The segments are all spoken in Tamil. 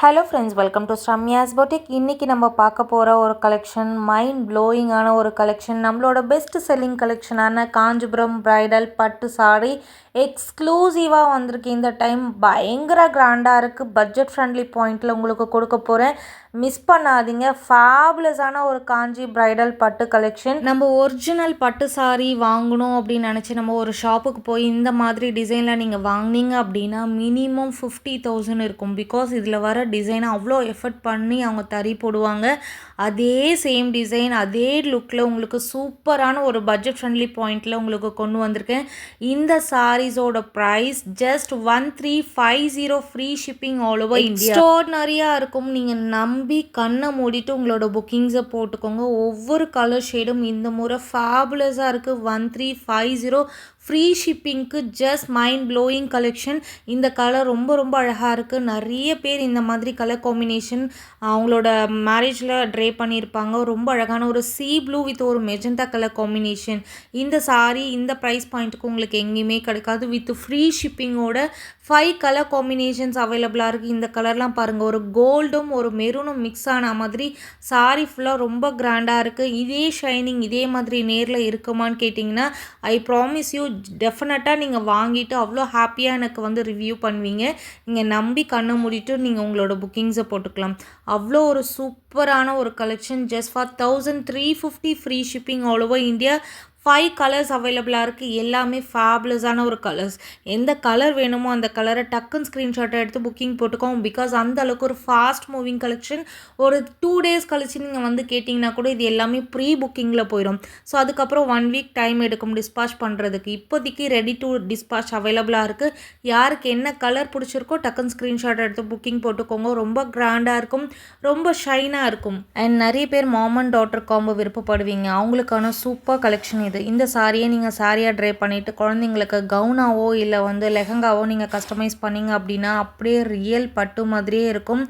Hello friends welcome to Shramya's boutique இன்றைக்கி நம்ம பார்க்க போகிற ஒரு கலெக்ஷன் மைண்ட் ப்ளோயிங்கான ஒரு கலெக்ஷன் நம்மளோட பெஸ்ட் செல்லிங் கலெக்ஷனான காஞ்சிபுரம் ப்ரைடல் பட்டு சாரி எக்ஸ்க்ளூசிவாக வந்திருக்கு. இந்த டைம் பயங்கர கிராண்டாக இருக்குது பட்ஜெட் ஃப்ரெண்ட்லி பாயிண்டில் உங்களுக்கு கொடுக்க போகிறேன் மிஸ் பண்ணாதீங்க. ஃபேபுலஸான ஒரு காஞ்சி பிரைடல் பட்டு கலெக்ஷன் நம்ம ஒரிஜினல் பட்டு சாரி வாங்கணும் அப்படின்னு நினச்சி நம்ம ஒரு ஷாப்புக்கு போய் இந்த மாதிரி டிசைனில் நீங்கள் வாங்கினீங்க அப்படின்னா மினிமம் ஃபிஃப்டி தௌசண்ட் இருக்கும். பிகாஸ் இதில் வர டிசைனை அவ்வளோ எஃபர்ட் பண்ணி அவங்க தறி போடுவாங்க. அதே சேம் டிசைன் அதே லுக்கில் உங்களுக்கு சூப்பரான ஒரு பட்ஜெட் ஃப்ரெண்ட்லி பாயிண்டில் உங்களுக்கு கொண்டு வந்திருக்கேன். இந்த சாரீஸோட price just one three five zero free shipping all over India எக்ஸ்ட்ராடனரியாக இருக்கும். நீங்கள் நம்பி கண்ணை மூடிட்டு உங்களோட புக்கிங்ஸை போட்டுக்கோங்க. ஒவ்வொரு கலர் ஷேடும் இந்த முறை ஃபேபுலஸாக இருக்குது one three five zero free ஷிப்பிங்க்கு just mind blowing collection இந்த கலர் ரொம்ப ரொம்ப அழகாக இருக்குது நிறைய பேர் இந்த மாதிரி கலர் காம்பினேஷன் அவங்களோட மேரேஜில் ட்ரே பண்ணியிருப்பாங்க. ரொம்ப அழகான ஒரு சீ ப்ளூ வித் ஒரு மெஜந்தா கலர் காம்பினேஷன் இந்த சாரீ இந்த ப்ரைஸ் பாயிண்ட்டுக்கு உங்களுக்கு எங்கேயுமே கிடைக்காது. வித் ஃப்ரீ ஷிப்பிங்கோட ஃபைவ் கலர் காம்பினேஷன்ஸ் அவைலபிளாக இருக்குது இந்த கலர்லாம் பாருங்கள் ஒரு கோல்டும் ஒரு மெரூனும் மிக்ஸ் ஆன மாதிரி சாரீ ஃபுல்லாக ரொம்ப கிராண்டாக இருக்குது இதே ஷைனிங் இதே மாதிரி நேரில் இருக்குமான்னு கேட்டிங்கன்னா ஐ ப்ராமிஸ் யூ டெஃபினட்டாக நீங்கள் வாங்கிட்டு அவ்வளோ ஹாப்பியாக எனக்கு வந்து ரிவ்யூ பண்ணுவீங்க. நீங்கள் நம்பி கண்ணை மூடிட்டு நீங்கள் உங்களோட புக்கிங்ஸை போட்டுக்கலாம். அவ்வளோ ஒரு சூப்பரான ஒரு collection just four thousand three fifty free shipping all over India five colours அவைலபிளாக இருக்குது எல்லாமே ஃபேப்லஸான ஒரு கலர்ஸ் எந்த கலர் வேணுமோ அந்த கலரை டக்குன்னு ஸ்க்ரீன்ஷாட்டை எடுத்து புக்கிங் போட்டுக்கோங்க. பிகாஸ் அந்த அளவுக்கு ஒரு ஃபாஸ்ட் மூவிங் கலெக்ஷன் ஒரு டூ டேஸ் கழிச்சு நீங்கள் வந்து கேட்டிங்கன்னா கூட இது எல்லாமே ப்ரீ புக்கிங்கில் போயிடும். ஸோ அதுக்கப்புறம் ஒன் வீக் டைம் எடுக்கும் டிஸ்பாச் பண்ணுறதுக்கு இப்போதைக்கு ரெடி டு டிஸ்பாச் அவைலபிளாக இருக்குது யாருக்கு என்ன கலர் பிடிச்சிருக்கோ டக்குன்னு ஸ்க்ரீன்ஷாட் எடுத்து புக்கிங் போட்டுக்கோங்க. ரொம்ப கிராண்டாக இருக்கும். ரொம்ப ஷைனாக இருக்கும். அண்ட் நிறைய பேர் மாம் அண்ட் டாட்டர் காம்போ விருப்பப்படுவீங்க. அவங்களுக்கான சூப்பர் கலெக்ஷன் இது இந்த சாரியை நீங்கள் சாரியாக ட்ரை பண்ணிவிட்டு குழந்தைங்களுக்கு கவுனாவோ இல்லை வந்து லெஹங்காவோ நீங்கள் கஸ்டமைஸ் பண்ணிங்க அப்படின்னா அப்படியே ரியல் பட்டு மாதிரியே இருக்கும்.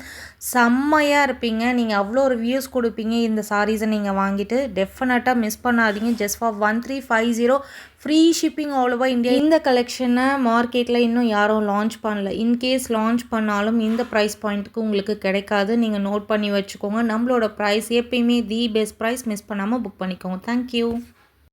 செம்மையாக இருப்பீங்க. நீங்கள் அவ்வளோ ஒரு வியூஸ் கொடுப்பீங்க இந்த சாரீஸை நீங்கள் வாங்கிட்டு. டெஃபினட்டாக மிஸ் பண்ணாதீங்க. Just for one three five zero free shipping all over India இந்த கலெக்ஷனை மார்க்கெட்டில் இன்னும் யாரும் லான்ச் பண்ணல. இன்கேஸ் லான்ச் பண்ணாலும் இந்த ப்ரைஸ் பாயிண்ட்டுக்கு உங்களுக்கு கிடைக்காது. நீங்கள் நோட் பண்ணி வச்சுக்கோங்க. நம்மளோட ப்ரைஸ் எப்பயுமே தி பெஸ்ட் ப்ரைஸ் மிஸ் பண்ணாமல் புக் பண்ணிக்கோங்க. Thank you